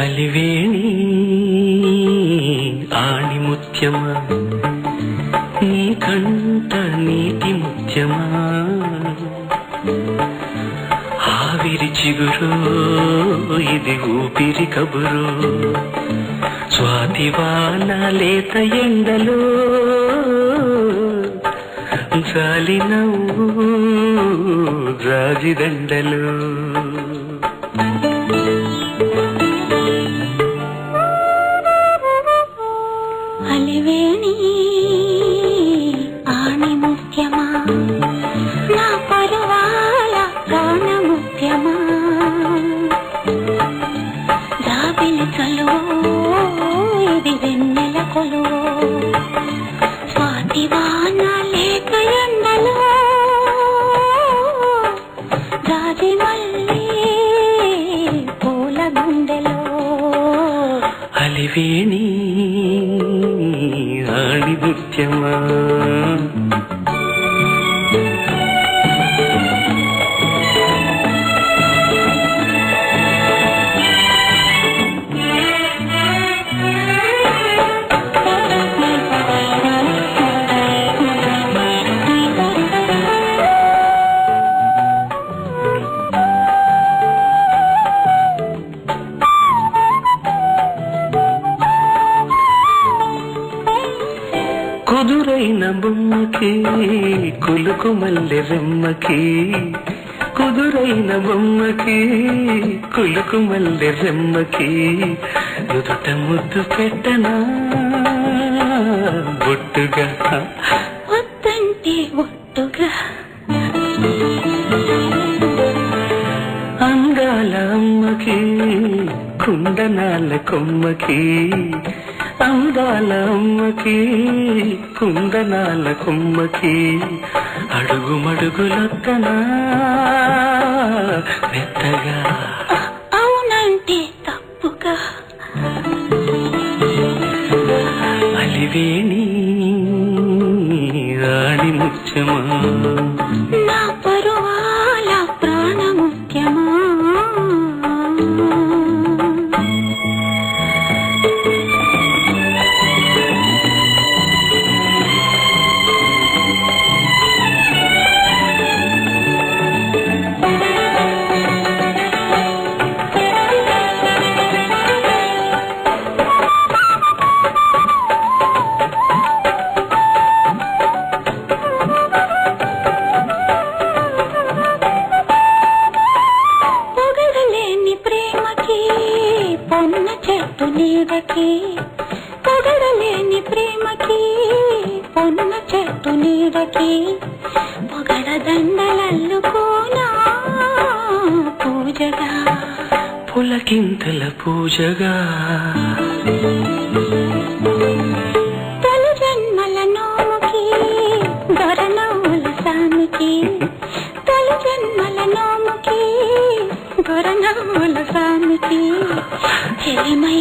అలివేణి ఆణిముత్యమా నీ కంట నీటి ముత్యమా ఆవిరి చిగురు ఇది ఊపిరి కబురు. స్వాతివాన లేత ఎండలో జాలి నవ్వు జాజిదండలు. అలివేణి ఆణిముత్యమా కుదురైన బొమ్మకి కులుకు మల్లె రెమ్మకి కుదురైన బొమ్మకి కులుకు మల్లె రెమ్మకి నుదుట ముద్దు పెట్టనా? బొట్టుగా వద్దంటే ఒట్టుగా. అందాల అమ్మకి కుందనాల కొమ్మకి అందాల అమ్మకి కుందనాల కొమ్మకి అడుగు మడుగులొత్తనా? మెత్తగా. అవునంటే తప్పుగా. అలివేణి రాణి ముత్యమా పొన్న చెట్టు నీడకి పొగడలేని ప్రేమకి పొన్న చెట్టు నీడకి పొగడ దండలల్లుకోనా పూజగా? పులకింతల పూజగా? తొలి జన్మల నోముకి దొరనవ్వుల సామికి తొలి జన్మల నోముకి దొరనవ్వుల సామికి. చెలిమై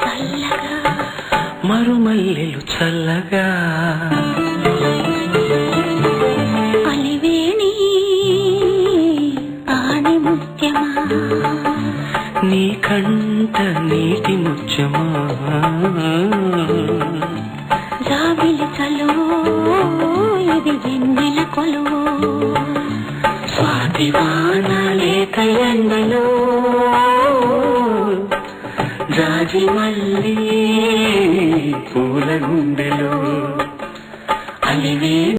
చల్లగా. మరుమల్లెలు చల్లగా. అలివేణి ఆణి ముత్యమా? నీ కంట నీటి ముత్యమా? జాబిలి చలువో ఇది వెన్నెల కొలువో. జాజి మళ్ళీ పూల గుండెలో అలివే